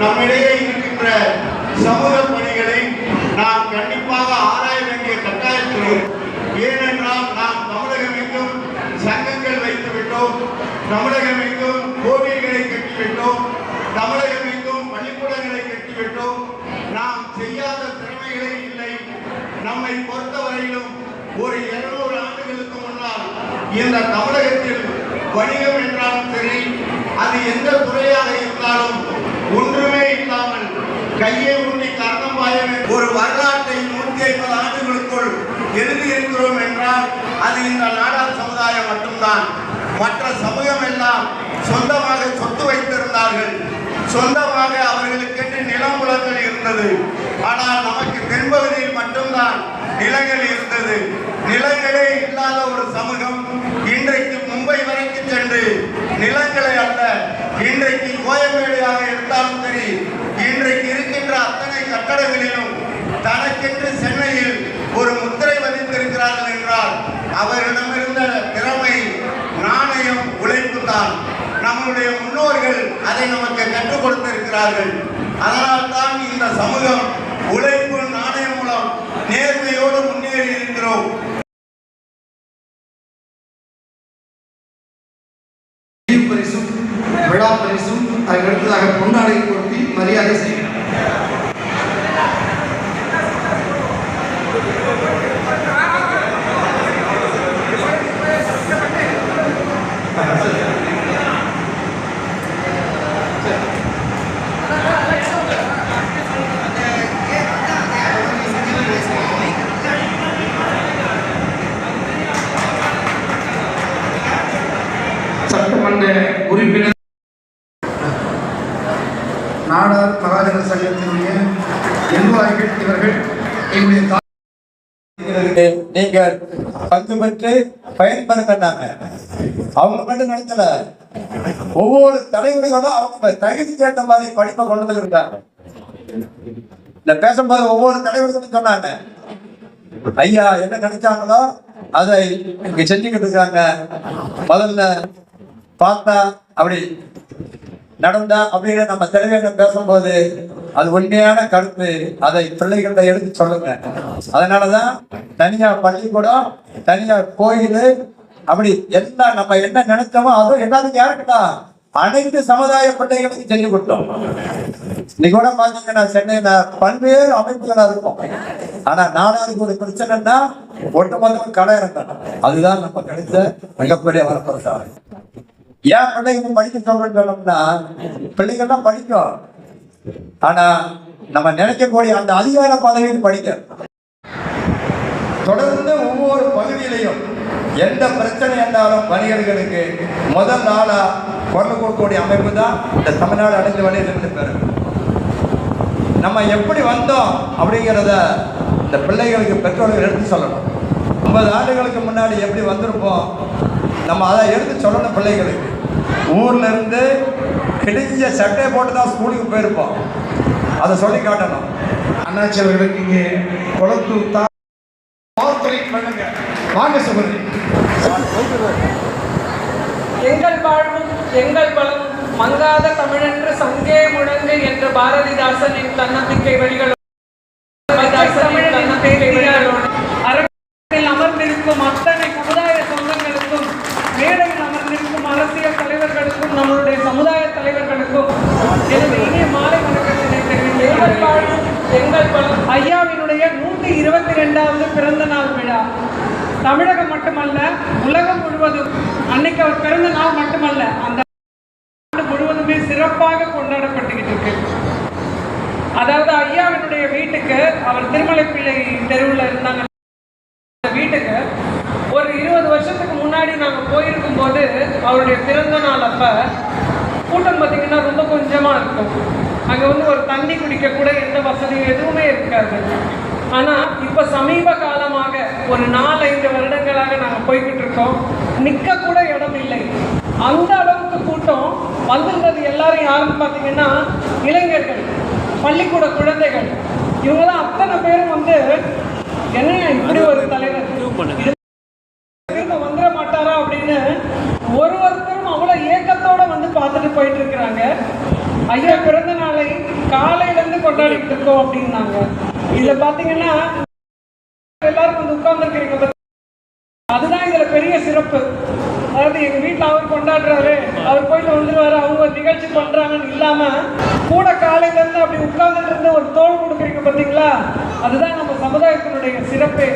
நம்மிடையே இருக்கின்ற சமூக பணிகளை நாம் கண்டிப்பாக ஆராய வேண்டிய கட்டாயத்தில் ஏனென்றால் நாம் தமிழகம் எங்கும் சங்கங்கள் வைத்து விட்டோம் தமிழகம் எங்கும் கோவில்களை கட்டிவிட்டோம் தமிழகம் எங்கும் பள்ளிக்கூடங்களை கட்டிவிட்டோம் நாம் செய்யாத திறமைகளே இல்லை. நம்மை பொறுத்தவரையிலும் ஒரு இருநூறு ஆண்டுகளுக்கு முன்னால் இந்த தமிழகத்தில் வணிகம் என்றாலும் சரி அது எந்த துறையாக இருந்தாலும் ஒன்றுமே இல்லாமல் கையை ஊட்டி கரணம் பாயம் ஒரு வரலாற்றை நூற்றி ஐம்பது ஆண்டுகளுக்குள் எழுதியிருக்கிறோம் என்றால் அது இந்த நாடார் சமுதாயம் மட்டும்தான். மற்ற சமூகம் எல்லாம் சொந்தமாக சொத்து வைத்திருந்தார்கள். சொந்தமாக அவர்களுக்கென்று நிலம் நிலமுலங்கள் இருந்தது? ஆனால் நமக்கு தென்பகுதியில் மட்டும்தான் நிலங்கள் இருந்தது. நிலங்களே இல்லாத ஒரு சமூகம் இன்றைக்கு மும்பை வரைக்கும் சென்று நிலங்களை அல்ல இன்றைக்கு கோயம்பேடுயாக இருந்தாலும் சரி இன்றைக்கு இருக்கின்ற அத்தனை கட்டடங்களிலும் தனக்கென்று சென்னையில் ஒரு முத்திரை பதித்திருக்கிறார்கள் என்றால் அவரிடமிருந்த திறமை நாணயம் உழைப்பு தான் நம்முடைய முன்னோர்கள் அதை நமக்கு கற்றுக் கொடுத்திருக்கிறார்கள். அதனால் தான் இந்த சமூகம் உழைப்பு நாணயம் மூலம் நேர்மையோடு முன்னேறி இருக்கிறோம். பரிசும் விழா பரிசும் அதற்கடுத்ததாக பொன்னாடை பொருத்தி மரியாதை செய்கிறார். நீங்கள் பங்கு பெற்று பயன்படுத்தினாங்க அவங்க மட்டும் நடத்தல ஒவ்வொரு தலைவர்களும் அவங்க தகுதிக்கு ஏற்ற மாதிரி படிப்பை கொண்டு வந்துருக்காங்க. இந்த பேசும்போது ஒவ்வொரு தலைவர்களும் சொன்னாங்க ஐயா என்ன நினைச்சாங்களோ அதை இங்க செஞ்சுக்கிட்டு இருக்காங்க. முதல்ல பார்த்தா அப்படி நடந்தா அப்படின்னு நம்ம தலைவர்கள் பேசும்போது அது உண்மையான கருத்து. அதை பிள்ளைகளை எடுத்து சொல்லுங்க. அதனாலதான் தனியார் பள்ளிக்கூடம் தனியார் கோயில் அப்படி எல்லாம் நம்ம என்ன நினைச்சோமோ அதுவும் எல்லாத்துக்கும் யாருக்குடா அனைத்து சமுதாய பிள்ளைகளுக்கும் செஞ்சு கொடுத்தோம். இன்னைக்கு கூட பாத்தீங்கன்னா சென்னையில பல்வேறு அமைப்புகளா இருக்கும். ஆனா நாடாருக்கு ஒரு பிரச்சனைன்னா ஒட்டுமொத்தம் கடை இருக்கணும் அதுதான் நம்ம கிடைத்த மிகப்பெரிய வரப்பிரசாரம் ஏன் பிள்ளைங்க படிக்க சொல்றேன்னு சொன்னோம்னா பிள்ளைகள்லாம் படிக்கும். ஆனா நம்ம நினைக்கக்கூடிய அந்த அதிகார பதவியில் படிக்க தொடர்ந்து ஒவ்வொரு பகுதியிலையும் எந்த பிரச்சனை என்றாலும் வணிகர்களுக்கு முதல் நாளா குரல் கொடுக்கக்கூடிய அமைப்பு தான் இந்த தமிழ்நாடு அடைந்து வணிகர்கள் பேரு நம்ம எப்படி வந்தோம் அப்படிங்கிறத இந்த பிள்ளைகளுக்கு பெற்றோர்கள் எடுத்து சொல்லணும். ஐம்பது ஆண்டுகளுக்கு முன்னாடி எப்படி வந்திருப்போம் நம்ம அதை எடுத்து சொல்லணும் பிள்ளைகளுக்கு. ஊர்ல இருந்து கிழிஞ்ச சட்டையை போட்டு தான் ஸ்கூலுக்கு போயிருப்போம். அதை சொல்லி காட்டணும். அண்ணாச்சி அவர்களுக்கு இங்கே பண்ணுங்க வாங்க சகோதரி. எங்கள் வாழ்வும் எங்கள் பலமும் மங்காத தமிழென்று சங்கே முழங்கு என்ற பாரதிதாசனின் தன்னம்பிக்கை வழிகள் பாரதிதாசனின் தன்னம்பிக்கை பிறந்த நாள் விழா. தமிழகம் மட்டுமல்ல உலகம் முழுவதும் அன்னைக்கு அவர் பிறந்த நாள் மட்டுமல்ல அந்த ஆண்டு முழுவதுமே சிறப்பாக கொண்டாடப்பட்டுக்கிட்டு இருக்கு. அதாவது ஐயாவினுடைய வீட்டுக்கு அவர் திருமலை பிள்ளை தெருவில் இருந்தாங்க. அந்த வீட்டுக்கு ஒரு இருபது வருஷத்துக்கு முன்னாடி நாங்கள் போயிருக்கும் போது அவருடைய பிறந்த நாள் அப்ப கூட்டம் பார்த்தீங்கன்னா ரொம்ப கொஞ்சமாக இருக்கும். அங்கே வந்து ஒரு தண்ணி குடிக்க கூட எந்த வசதியும் எதுவுமே இருக்காது. ஆனால் இப்போ சமீப காலமாக ஒரு நாலஞ்சு வருடங்களாக நாங்கள் போய்கிட்டு இருக்கோம். நிற்க கூட இடம் இல்லை. அந்த அளவுக்கு கூட்டம் வந்திருந்தது எல்லாரும் யாருன்னு பார்த்தீங்கன்னா இளைஞர்கள் பள்ளிக்கூட குழந்தைகள். இவங்க அத்தனை பேரும் வந்து என்ன இப்படி ஒரு தலைவர்? திரும்ப வந்துட மாட்டாரா? அப்படின்னு ஒரு ஒருத்தரும் அவ்வளவு ஏக்கத்தோட வந்து பார்த்துட்டு போயிட்டு இருக்கிறாங்க. ஐயா பிறந்த நாளை காலையில கொண்டாடிட்டு இருக்கோம் அப்படின்னாங்க. இதுல பாத்தீங்கன்னா எல்லாரும் வந்து உட்கார்ந்துருக்கிறீங்க அதுதான் இதுல பெரிய சிறப்பு. அதாவது எங்க வீட்ல அவர் கொண்டாடுறாரு அவர் போயிட்டு வந்துருவாரு அவங்க நிகழ்ச்சி பண்றாங்கன்னு இல்லாம கூட காலையில இருந்து அப்படி உட்கார்ந்துட்டு இருந்து ஒரு தோல் கொடுக்குறீங்க பாத்தீங்களா? அதுதான் நம்ம சமுதாயத்தினுடைய சிறப்பே.